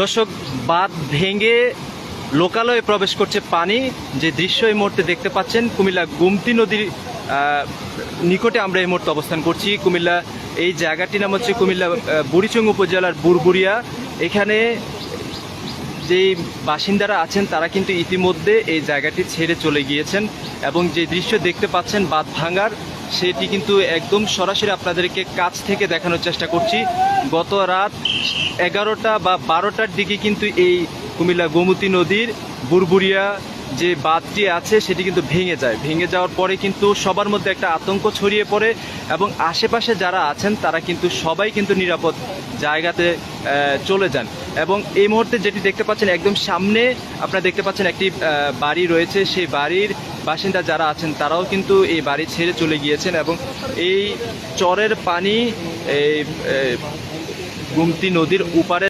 দর্শক, বাঁধ ভেঙে লোকালয়ে প্রবেশ করছে পানি। যে দৃশ্য এই মুহূর্তে দেখতে পাচ্ছেন, কুমিল্লা গুমতি নদীর নিকটে আমরা এই মুহূর্তে অবস্থান করছি। কুমিল্লা, এই জায়গাটির নাম হচ্ছে কুমিল্লা বুড়িচং উপজেলার বুরবুরিয়া এখানে যেই বাসিন্দারা আছেন, তারা কিন্তু ইতিমধ্যে এই জায়গাটি ছেড়ে চলে গিয়েছেন এবং যে দৃশ্য দেখতে পাচ্ছেন, বাঁধ ভাঙার সেটি কিন্তু একদম সরাসরি আপনাদেরকে কাছ থেকে দেখানোর চেষ্টা করছি। গত রাত এগারোটা বা বারোটার দিকে কিন্তু এই কুমিল্লা গোমতী নদীর বুরবুরিয়া যে বাঁধটি আছে, সেটি কিন্তু ভেঙে যায়। ভেঙে যাওয়ার পরে কিন্তু সবার মধ্যে একটা আতঙ্ক ছড়িয়ে পড়ে এবং আশেপাশে যারা আছেন, তারা কিন্তু সবাই কিন্তু নিরাপদ জায়গাতে চলে যান। এবং এই মুহূর্তে যেটি দেখতে পাচ্ছেন, একদম সামনে আপনারা দেখতে পাচ্ছেন একটি বাড়ি রয়েছে। সেই বাড়ির বাসিন্দা যারা আছেন, তারাও কিন্তু এই বাড়ি ছেড়ে চলে গিয়েছেন এবং এই চরের পানি এই গুমতি নদীর উপারে